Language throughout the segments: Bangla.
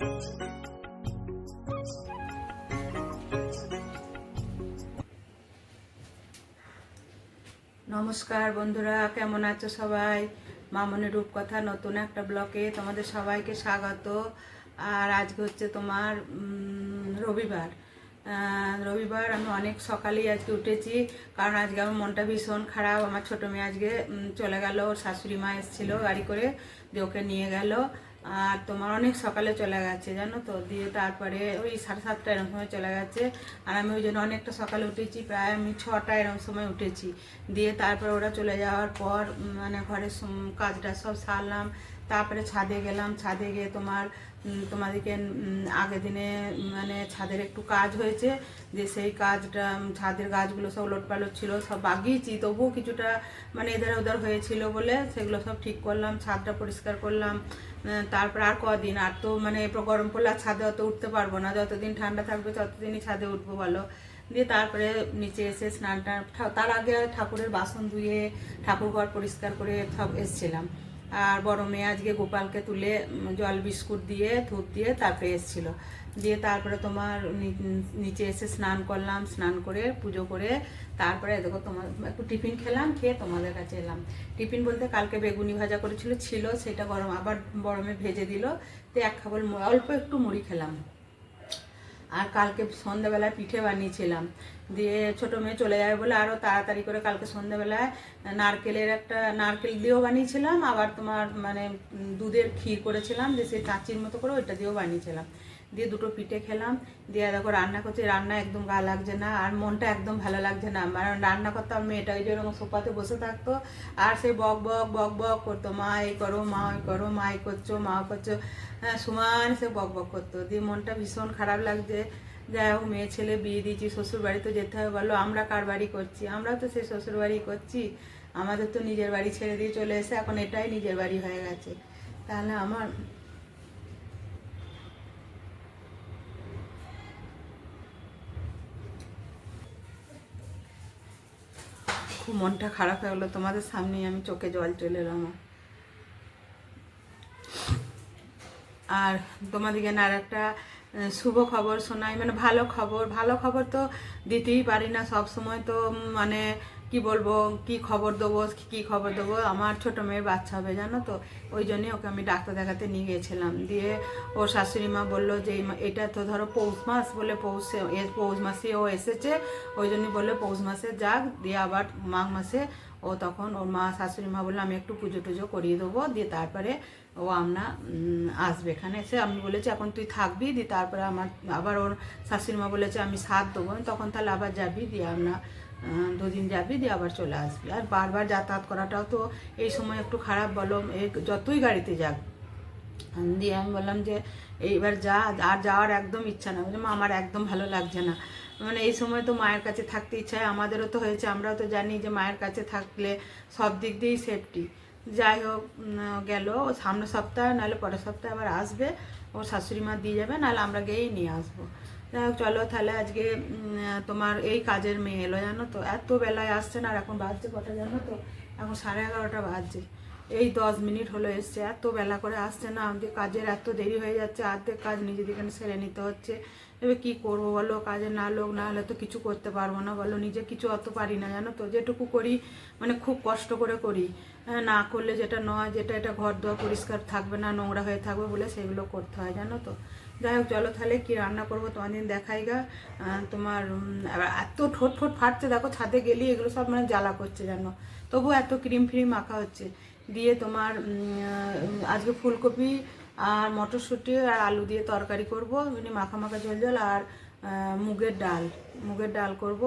নমস্কার বন্ধুরা, কেমন আছো সবাই? মামনের রূপকথা, নতুন একটা ব্লকে তোমাদের সবাইকে স্বাগত। আর আজকে হচ্ছে তোমার রবিবার। রবিবার আমি অনেক সকালেই আজকে উঠেছি, কারণ আজকে আমার মনটা ভীষণ খারাপ। আমার ছোটো মেয়ে আজকে চলে গেল, ওর শাশুড়ি মা এসেছিল গাড়ি করে, দিয়ে ওকে নিয়ে গেল। আর তোমার অনেক সকালে চলে গেছে, জানো তো? দিয়ে তারপরে ওই সাড়ে সাতটা এরকম সময় চলে গেছে। আর আমি ওই জন্য অনেকটা সকালে উঠেছি, প্রায় আমি ছটা এরকম সময় উঠেছি। দিয়ে তারপরে ওরা চলে যাওয়ার পর মানে ঘরের কাজটা সব সারলাম। তারপরে ছাদে গেলাম। ছাদে গিয়ে তোমার তোমাদেরকে আগের দিনে মানে ছাদের একটু কাজ হয়েছে। যে সেই কাজটা ছাদের গাছগুলো সব লোটপালট ছিল, সব বাগিয়েছি। তবুও কিছুটা মানে এধার ওধার হয়েছিল বলে সেগুলো সব ঠিক করলাম। ছাদটা পরিষ্কার করলাম। তারপর আর কদিন? আর তো মানে গরম পড়লে আর ছাদে অত উঠতে পারব না। যতদিন ঠান্ডা থাকবে ততদিনই ছাদে উঠবো, বলো। দিয়ে তারপরে নিচে এসে স্নান টান তার আগে ঠাকুরের বাসন ধুয়ে ঠাকুর ঘর পরিষ্কার করে সব এসছিলাম। আর বড় মেয়ে আজকে গোপালকে তুলে জল, বিস্কুট দিয়ে, ধূপ দিয়ে তারপরে এসছিল। দিয়ে তারপরে তোমার নিচে এসে স্নান করলাম, স্নান করে পুজো করে তারপরে দেখো তোমার, একটু টিফিন খেলাম, খেয়ে তোমাদের কাছে এলাম। টিফিন বলতে কালকে বেগুনি ভাজা করেছিল, ছিল সেটা গরম, আবার গরমে ভেজে দিল। তো এক খাবল অল্প একটু মুড়ি খেলাম। আর কালকে সন্ধ্যাবেলায় পিঠে বানিয়েছিলাম। দিয়ে ছোটো মেয়ে চলে যাবে বলে আরও তাড়াতাড়ি করে কালকে সন্ধ্যাবেলায় নারকেলের একটা, নারকেল দিয়েও বানিয়েছিলাম, আবার তোমার মানে দুধের ক্ষীর করেছিলাম যে সেই চাচির মতো করে ওইটা দিয়েও বানিয়েছিলাম। দিয়ে দুটো পিঠে খেলাম। দিয়ে দেখো রান্না করছি, রান্না একদম গা লাগছে না আর মনটা একদম ভালো লাগছে না। মানে রান্না করতাম মেয়েটা ওই যে ওরকম সোফাতে বসে থাকতো আর সে বক বক বক বক করতো, মা, এই করো, মা, ওই করো, মা, এই করছ, মা করছ। হ্যাঁ সমান সে বক বক করতো। দিয়ে মনটা ভীষণ খারাপ লাগছে। যাই হোক, মেয়ে, ছেলে, বিয়ে দিয়েছি, শ্বশুর বাড়ি তো যেতে হবে বলো আমরা কার বাড়ি করছি? আমরাও তো সেই শ্বশুর বাড়ি করছি। আমাদের তো নিজের বাড়ি ছেড়ে দিয়ে চলে এসে এখন এটাই নিজের বাড়ি হয়ে গেছে। তাহলে আমার খুব মনটা খারাপ হয়ে গেলো। তোমাদের সামনেই আমি চোখে জল চলে এলাম। আর তোমাদেরকে না আর একটা শুভ খবর শোনাই। মানে ভালো খবর ভালো খবর তো দিতেই পারি না। সব সময় তো মানে কি বলব, কি খবর দেবো, কি খবর দেবো? আমার ছোট মেয়ের বাচ্চা হবে, জানো তো? ওই জন্যই ওকে আমি ডাক্তার দেখাতে নিয়ে গিয়েছিলাম। দিয়ে ওর শাশুড়ি মা বলল যে এটা তো ধরো পৌষ মাস বলে পৌষে পৌষ মাসে ও এসেছে। ওই জন্যই বলল পৌষ মাসে যাক, দিয়ে আবার মাঘ মাসে ও তখন ওর মা, শাশুড়ি মা বলল, আমি একটু পুজো টুজো করিয়ে দেবো। দিয়ে তারপরে ও আমরা আসবে এখানে এসে আমি বলেছি, এখন তুই থাকবি, দিয়ে তারপরে আমার, আবার ওর শাশুড়ি মা বলেছে, আমি সাথ দেবো। তখন তাহলে আবার যাবি, দিয়ে আমরা দুদিন যাবি, দিয়ে আবার চলে আসবি। আর বারবার যাতায়াত করাটাও তো এই সময় একটু খারাপ বলো যতই গাড়িতে যাক। দিয়ে আমি বললাম যে, এইবার যা, আর যাওয়ার একদম ইচ্ছা না। মা, আমার একদম ভালো লাগছে না। মানে এই সময় তো মায়ের কাছে থাকতে ইচ্ছা হয়, আমাদেরও তো হয়েছে, আমরাও তো জানি যে মায়ের কাছে থাকলে সব দিক দিয়েই সেফটি যাই হোক গেল। ও সামনের সপ্তাহে, নাহলে পরের সপ্তাহে আবার আসবে। ওর শাশুড়ি মা দিয়ে যাবে, নাহলে আমরা গিয়েই নিয়ে আসব। যাই হোক, চলো তাহলে আজকে তোমার এই কাজের মেয়ে এলো, জানো তো? এত বেলায় আসছে না, আর এখন বাজছে কটা জানো তো? এখন সাড়ে এগারোটা বাজছে। এই দশ মিনিট হলো এসছে, এত বেলা করে আসছে না, আমাদের কাজের এত দেরি হয়ে যাচ্ছে, আর্ধেক কাজ নিজেদের এখানে সেরে নিতে হচ্ছে। এবার কী করব বলো, কাজে না লোক, না হলে তো কিছু করতে পারব না বলো। নিজে কিছু অত পারি না, জানো তো? যেটুকু করি মানে খুব কষ্ট করে করি। না করলে যেটা নয়, যেটা এটা ঘর দোয়া পরিষ্কার থাকবে না, নোংরা হয়ে থাকবে বলে সেগুলো করতে হয়, জানো তো? যাই হোক, চলো তাহলে কী রান্না করব তোমার দিন দেখাই গা। তোমার এত ঠোঁট ঠোঁট ফাটছে, দেখো ছাদে গেলি এগুলো সব মানে জ্বালা করছে, জানো? তবু এত ক্রিম ফ্রিম মাখা হচ্ছে। দিয়ে তোমার আজকে ফুলকপি আর মটরশুঁটি আর আলু দিয়ে তরকারি করব, এমনি মাখা মাখা ঝোল ঝোল আর মুগের ডাল। মুগের ডাল করব।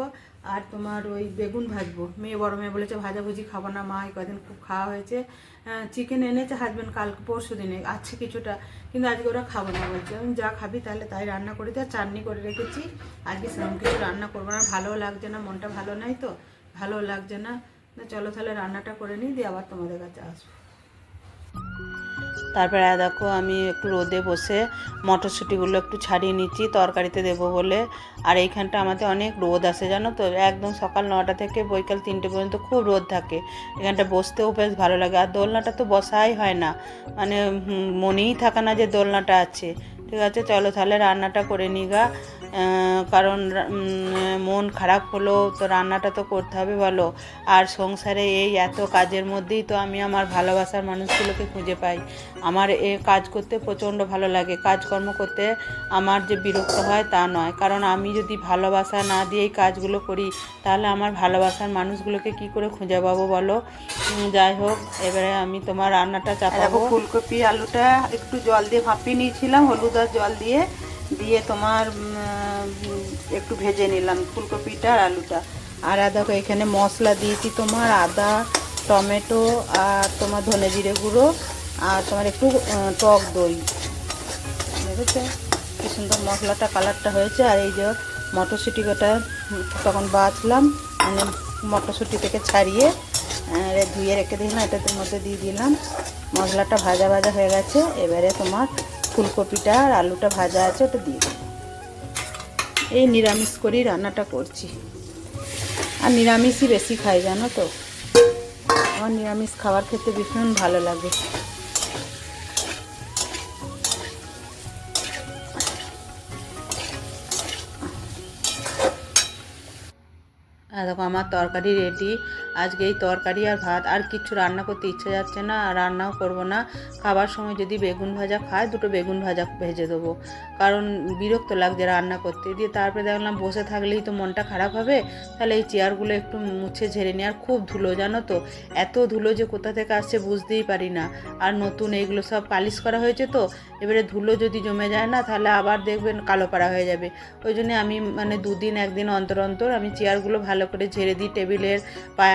আর তোমার ওই বেগুন ভাজবো। মেয়ে বড় মেয়ে বলেছে ভাজাভুজি খাব না, মা এই কদিন খুব খাওয়া হয়েছে। চিকেন এনেছে হাজবেন্ড কাল পরশু দিনে, আছে কিছুটা, কিন্তু আজকে ওরা খাব না বলছে। আমি, যা খাবি তাহলে তাই রান্না করে দিয়ে চাটনি করে রেখেছি। আজকে সেরকম কিছু রান্না করব না, ভালোও লাগছে না, মনটা ভালো নাই তো ভালো লাগছে না। চলো তাহলে রান্নাটা করে নিই, দিয়ে আবার তোমাদের কাছে আসব। তারপরে দেখো আমি একটু রোদে বসে মটরশুঁটিগুলো একটু ছাড়িয়ে নিচ্ছি, তরকারিতে দেবো বলে। আর এইখানটা আমাদের অনেক রোদ আসে জানো তো? একদম সকাল নটা থেকে বৈকাল তিনটে পর্যন্ত খুব রোদ থাকে। এখানটা বসতেও বেশ ভালো লাগে। আর দোলনাটা তো বসাই হয় না। মানে মনেই থাকে না যে দোলনাটা আছে। ঠিক আছে চলো তাহলে রান্নাটা করে নিগা গা। কারণ মন খারাপ হলো তো রান্নাটা তো করতে হবে বলো। আর সংসারে এই এত কাজের মধ্যেই তো আমি আমার ভালোবাসার মানুষগুলোকে খুঁজে পাই। আমার এ কাজ করতে প্রচণ্ড ভালো লাগে। কাজকর্ম করতে আমার যে বিরক্ত হয় তা নয়। কারণ আমি যদি ভালোবাসা না দিয়েই কাজগুলো করি তাহলে আমার ভালোবাসার মানুষগুলোকে কি করে খুঁজে পাবো বলো? যাই হোক এবারে আমি তোমার রান্নাটা চাপাবো। ফুলকপি আলুটা একটু জল দিয়ে ভাপিয়ে নিয়েছিলাম হলুদ আর জল দিয়ে দিয়ে তোমার একটু ভেজে নিলাম ফুলকপিটা আর আলুটা। আর আদা এখানে মশলা দিয়েছি তোমার আদা, টমেটো আর তোমার ধনে জিরে গুঁড়ো আর তোমার একটু টক দই। দেখেছ? কি সুন্দর মশলাটা, কালারটা হয়েছে। আর এই যে মটরশুঁটি কটা তখন বাছলাম মানে মটরশুঁটি থেকে ছাড়িয়ে ধুয়ে রেখে দিলাম এটার মধ্যে দিয়ে দিলাম। মশলাটা ভাজা ভাজা হয়ে গেছে। এবারে তোমার ফুলকপিটা আর আলুটা ভাজা আছে, ওটা দিয়ে এই নিরামিষ করেই রান্নাটা করছি। আর নিরামিষই বেশি খাই, জানো তো? আমার নিরামিষ খাবার খেতে ভীষণ ভালো লাগে। আর আমার তরকারি রেডি আজকে এই তরকারি আর ভাত আর কিছু রান্না করতে ইচ্ছে যাচ্ছে না, আর রান্নাও করব না। খাবার সময় যদি বেগুন ভাজা খায় দুটো বেগুন ভাজা ভেজে দেবো। কারণ বিরক্ত লাগছে রান্না করতে। দিয়ে তারপরে দেখলাম বসে থাকলেই তো মনটা খারাপ হবে। তাহলে এই চেয়ারগুলো একটু মুছে ঝেড়ে নিই আর খুব ধুলো, জানো তো? এত ধুলো যে কোথা থেকে আসছে বুঝতেই পারি না। আর নতুন এইগুলো সব পালিশ করা হয়েছে তো? এবারে ধুলো যদি জমে যায় না, তাহলে আবার দেখবেন কালো পাড়া হয়ে যাবে। ওই জন্য আমি মানে দুদিন, একদিন অন্তর অন্তর আমি চেয়ারগুলো ভালো করে ঝেড়ে দিই টেবিলের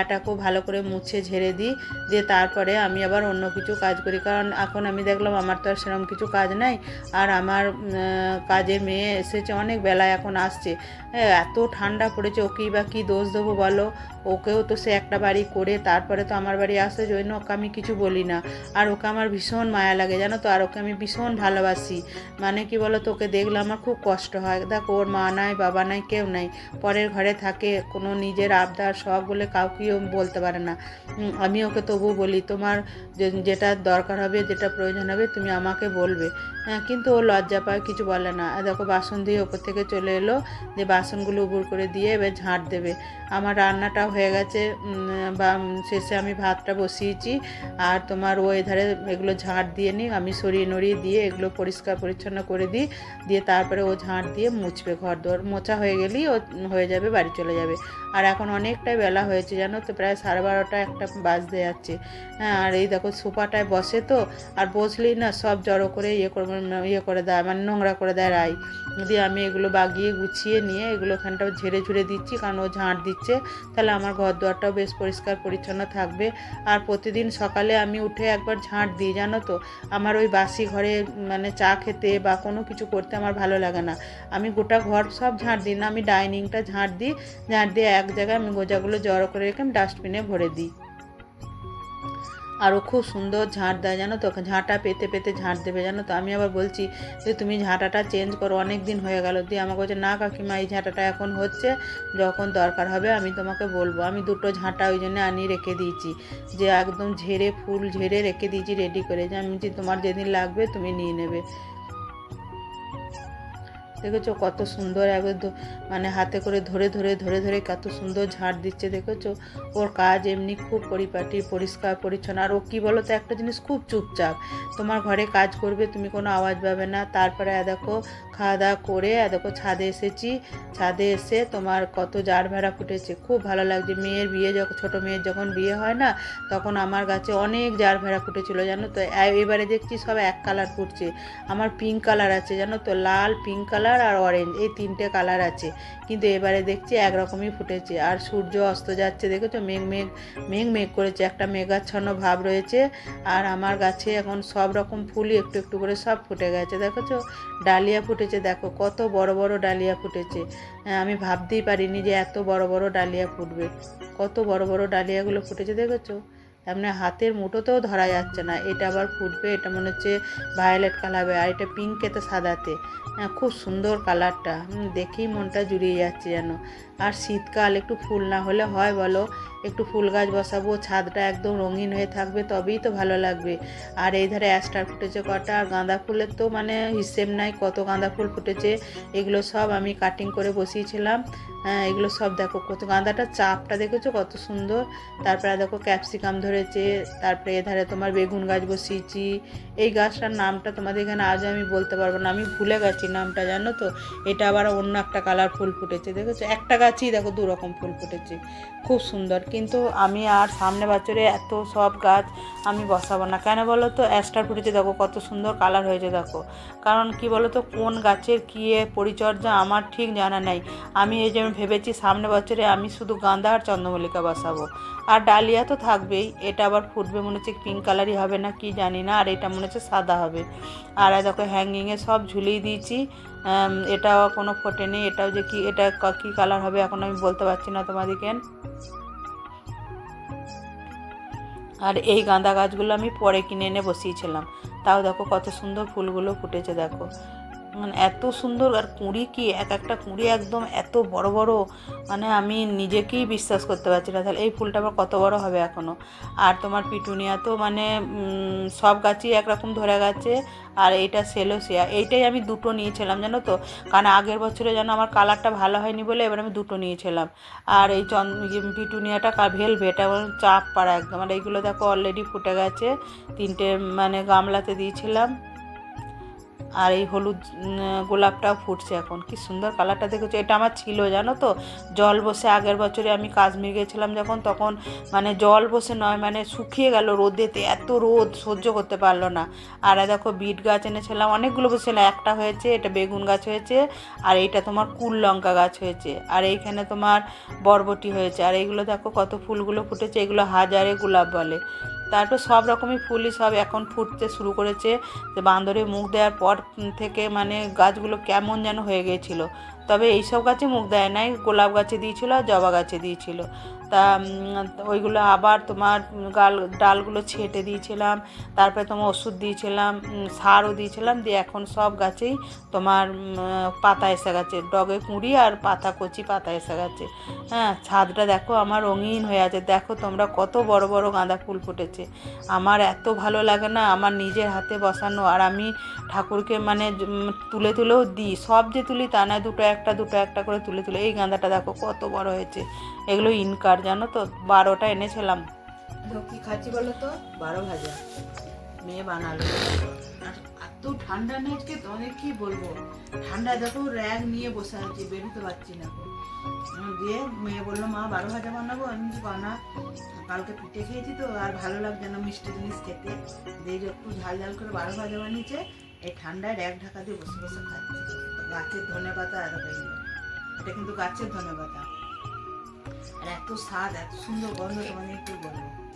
পায়াটাকেও ভালো করে মুছে ঝেড়ে দিই, দিয়ে তারপরে আমি আবার অন্য কিছু কাজ করি। কারণ এখন আমি দেখলাম আমার তো আর সেরকম কিছু কাজ নাই, আর আমার কাজে মেয়ে এসেছে অনেক বেলায়, এখন আসছে। হ্যাঁ এত ঠান্ডা পড়েছে, ওকেই বা কী দোষ দেবো বলো? ওকেও তো সে একটা বাড়ি করে, তারপরে তো আমার বাড়ি আসে ওই জন্য ওকে আমি কিছু বলি না। আর ওকে আমার ভীষণ মায়া লাগে, জানো তো? আর ওকে আমি ভীষণ ভালোবাসি। মানে কি বলো তো ওকে দেখলে আমার খুব কষ্ট হয়। দেখো, ওর মা নাই, বাবা নাই, কেউ নাই। পরের ঘরে থাকে, কোনো নিজের আবদার, সব বলে কাউকেও বলতে পারে না। আমি ওকে তবু বলি, তোমার যেটা দরকার হবে, যেটা প্রয়োজন হবে, তুমি আমাকে বলবে। হ্যাঁ কিন্তু ও লজ্জা পায়, কিছু বলে না। দেখো, বাসন দিয়ে ওপর থেকে চলে এলো, যে বাসনগুলো উবুর করে দিয়ে এবার ঝাঁট দেবে। আমার রান্নাটা হয়ে গেছে বা শেষে আমি ভাতটা বসিয়েছি। আর তোমার ও এধারে এগুলো ঝাঁট দিয়ে নিই, আমি সরিয়ে নড়িয়ে দিয়ে এগুলো পরিষ্কার পরিচ্ছন্ন করে দিই। দিয়ে তারপরে ও ঝাঁট দিয়ে মুছবে ঘর দোর মোছা হয়ে গেলেই ও হয়ে যাবে, বাড়ি চলে যাবে। আর এখন অনেকটাই বেলা হয়েছে, জানো তো, প্রায় সাড়ে বারোটা একটা বাজতে যাচ্ছে। হ্যাঁ আর এই দেখো সোফাটায় বসে তো, আর বসলেই না সব জড়ো করে ইয়ে করে ইয়ে করে দেয় মানে নোংরা করে দেয় রাই দিয়ে আমি এগুলো বাগিয়ে গুছিয়ে নিয়ে এগুলো ওখানটাও ঝেড়ে ঝুড়ে দিচ্ছি, কারণ ও ঝাঁট দিচ্ছে। তাহলে আমার ঘর দোয়ারটাও বেশ পরিষ্কার, পরিচ্ছন্ন থাকবে। আর প্রতিদিন সকালে আমি উঠে একবার ঝাঁট দিই, জানো তো? আমার ওই বাসি ঘরে মানে চা খেতে বা কোনো কিছু করতে আমার ভালো লাগে না। আমি গোটা ঘর সব ঝাঁট দিই না, আমি ডাইনিংটা ঝাঁট দিই। ঝাঁট দিয়ে এক জায়গায় আমি গোজাগুলো জড়ো করে রেখে আমি ডাস্টবিনে ভরে দিই। আরও খুব সুন্দর ঝাঁট দেয়, জানো তো? ঝাঁটা পেতে পেতে ঝাঁট দেবে, জানো তো? আমি আবার বলছি যে, তুমি ঝাঁটাটা চেঞ্জ করো, অনেক দিন হয়ে গেল। দিয়ে আমাকে বলছে, না কাকিমা, এই ঝাঁটাটা এখন হচ্ছে, যখন দরকার হবে আমি তোমাকে বলব। আমি দুটো ঝাঁটা ওই জন্য আনিয়ে রেখে দিয়েছি, যে একদম ঝেড়ে, ফুল ঝেড়ে রেখে দিয়েছি রেডি করে। যে আমি তোমার যেদিন লাগবে, তুমি নিয়ে নেবে। দেখেছ কত সুন্দর একবার মানে হাতে করে ধরে ধরে ধরে ধরে কত সুন্দর ঝাড় দিচ্ছে, দেখেছ? ওর কাজ এমনি খুব পরিপাটি, পরিষ্কার, পরিচ্ছন্ন। আর ও কী বলো তো একটা জিনিস খুব চুপচাপ। তোমার ঘরে কাজ করবে, তুমি কোনো আওয়াজ পাবে না। তারপরে দেখো, খাওয়া দাওয়া করে দেখো, ছাদে এসেছি। ছাদে এসে তোমার কত জার ভেড়া ফুটেছে। খুব ভালো লাগছে। মেয়ের বিয়ে যখন, ছোটো মেয়ের যখন বিয়ে হয় না, তখন আমার গাছে অনেক জার ভেড়া ফুটেছিল, জানো তো? এবারে দেখছি সব এক কালার ফুটছে। আমার পিঙ্ক কালার আছে, জানো তো? লাল, পিঙ্ক কালার আর অরেঞ্জ এই তিনটে কালার আছে। কিন্তু এবারে দেখছি একরকমই ফুটেছে। আর সূর্য অস্ত যাচ্ছে, দেখেছ? মেঘ মেঘ মেঘ মেঘ করেছে। একটা মেঘাচ্ছন্ন ভাব রয়েছে। আর আমার গাছে এখন সব রকম ফুলই একটু একটু করে সব ফুটে গেছে, দেখেছ? ডালিয়া ফুটেছে, দেখো। কত বড় বড় ডালিয়া ফুটেছে। আমি ভাবতেই পারিনি যে এত বড় বড় ডালিয়া ফুটবে। কত বড় বড় ডালিয়াগুলো ফুটেছে, দেখেছ? এমনি হাতের মুঠোতেও ধরা যাচ্ছে না। এটা আবার ফুটবে, এটা মনে হচ্ছে ভায়োলেট কালার হবে, আর এটা পিঙ্কেতে সাদাতে। হ্যাঁ খুব সুন্দর কালারটা দেখেই মনটা জুড়িয়ে যাচ্ছে যেন। আর শীতকাল, একটু ফুল না হলে হয় বলো? একটু ফুল গাছ বসাবো, ছাদটা একদম রঙিন হয়ে থাকবে, তবেই তো ভালো লাগবে। আর এই ধারে অ্যাস্টার ফুটেছে কটা আর গাঁদা ফুলের তো মানে হিসেব নাই কত গাঁদা ফুল ফুটেছে। এগুলো সব আমি কাটিং করে বসিয়েছিলাম। হ্যাঁ এগুলো সব দেখো, কত গাঁদাটা চাপটা দেখেছ কত সুন্দর। তারপরে দেখো ক্যাপসিকাম ধরেছে তারপরে এধারে তোমার বেগুন গাছ বসিয়েছি। এই গাছটার নামটা তোমাদের এখানে আজ আমি বলতে পারব না, আমি ভুলে গেছি নামটা, জানো তো? এটা আবার অন্য একটা কালার ফুল ফুটেছে, দেখেছ? একটা গাছই দেখো দু রকম ফুল ফুটেছে, খুব সুন্দর। কিন্তু আমি আর সামনে বছরে এত সব গাছ আমি বসাবো না। কেন বলো তো? অ্যাস্টার ফুটেছে, দেখো কত সুন্দর কালার হয়েছে, দেখো। কারণ কি বলো তো? কোন গাছের কী পরিচর্যা আমার ঠিক জানা নেই। আমি এই জন্য ভেবেছি সামনে বছরে আমি শুধু গাঁদা আর চন্দ্রমল্লিকা বসাবো। আর ডালিয়া তো থাকবেই এটা আবার ফুটবে, মনে হচ্ছে পিঙ্ক কালারই হবে না, কি জানি না, আর এটা মনে হচ্ছে সাদা হবে। আর দেখো হ্যাঙ্গিংয়ে সব ঝুলিয়ে দিয়েছি এটাও কোনো ফোটেনি এটাও যে কি, এটা কী কালার হবে এখন আমি বলতে পারছি না তোমাদেরকে। আর এই গাঁদা গাছগুলো আমি পরে কিনে এনে বসিয়েছিলাম। তাও দেখো কত সুন্দর ফুলগুলো ফুটেছে, দেখো। মানে এত সুন্দর আর কুঁড়ি কি? এক একটা কুঁড়ি একদম এত বড় বড় মানে আমি নিজেকেই বিশ্বাস করতে পারছি না। তাহলে এই ফুলটা আবার কত বড় হবে এখনও আর তোমার পিটুনিয়া তো মানে সব গাছই একরকম ধরে গেছে, আর এইটা সেলোসিয়া। এইটাই আমি দুটো নিয়েছিলাম, জানো তো? কারণ আগের বছরে যেন আমার কালারটা ভালো হয়নি বলে এবার আমি দুটো নিয়েছিলাম। আর এই চন পিটুনিয়াটা ভেলভেট এবং চাপ পাড়া একদম। আর এইগুলো দেখো অলরেডি ফুটে গেছে। তিনটে মানে গামলাতে দিয়েছিলাম। আর এই হলুদ গোলাপটাও ফুটছে এখন। কি সুন্দর কালারটা দেখেছ? এটা আমার ছিল, জানো তো? জল বসে, আগের বছরে আমি কাশ্মীর গেছিলাম যখন, তখন মানে জল বসে নয় মানে শুকিয়ে গেল রোদেতে। এত রোদ, সহ্য করতে পারল না। আর দেখো, বিট গাছ এনেছিলাম, অনেকগুলো বসেছিলাম। একটা হয়েছে, এটা বেগুন গাছ হয়েছে, আর এইটা তোমার কুল লঙ্কা গাছ হয়েছে। আর এইখানে তোমার বরবটি হয়েছে। আর এইগুলো দেখো, কত ফুলগুলো ফুটেছে। এগুলো হাজারে গোলাপ বলে। তারপর সব রকমই ফুলই সব এখন ফুটতে শুরু করেছে। বান্দরে মুখ দেওয়ার পর থেকে মানে গাছগুলো কেমন যেন হয়ে গিয়েছিল। তবে এইসব গাছে মুখ দেয় নাই, গোলাপ গাছে দিয়েছিল আর জবা গাছে দিয়েছিল। তা ওইগুলো আবার তোমার গাল, ডালগুলো ছেটে দিয়েছিলাম, তারপরে তোমার ওষুধ দিয়েছিলাম সারও দিয়েছিলাম, দিয়ে এখন সব গাছেই তোমার পাতা এসে গেছে। ডগে কুঁড়ি আর পাতা, কচি পাতা এসে গেছে। হ্যাঁ ছাদটা দেখো আমার রঙিন হয়ে আছে। দেখো তোমরা কত বড় বড় গাঁদা ফুল ফুটেছে। আমার এত ভালো লাগে না আমার নিজের হাতে বসানো। আর আমি ঠাকুরকে মানে তুলে তুলেও দিই। সব যে তুলি তা না দুটো একটা দুটো একটা করে তুলে তুলে, এই গাঁদাটা দেখো কত বড় হয়েছে। এগুলো ইনকার, জানো তো? বারোটা এনেছিলাম। কি খাচ্ছি বলো তো? বারো ভাজা। মেয়ে বানালো। এত ঠান্ডা আজকে তোমাদের কি বলব? ঠান্ডা দেখো, র্যাগ নিয়ে বসে আছি, বেরোতে পারছি না। দিয়ে মেয়ে বলল, মা, বারো ভাজা বানাবো? আমি বানা। কালকে পিঠে খেয়েছি তো, আর ভালো লাগছে না মিষ্টি জিনিস খেতে। দিয়ে একটু ঝাল ঝাল করে বারো ভাজা বানিয়েছে, এই ঠান্ডায় র্যাগ ঢাকা দিয়ে বসে বসে খাচ্ছি। গাছের ধনে পাতা আর। এটা কিন্তু গাছের ধনে পাতা আর এত স্বাদ, এত সুন্দর গন্ধ তোমাদের কি বলব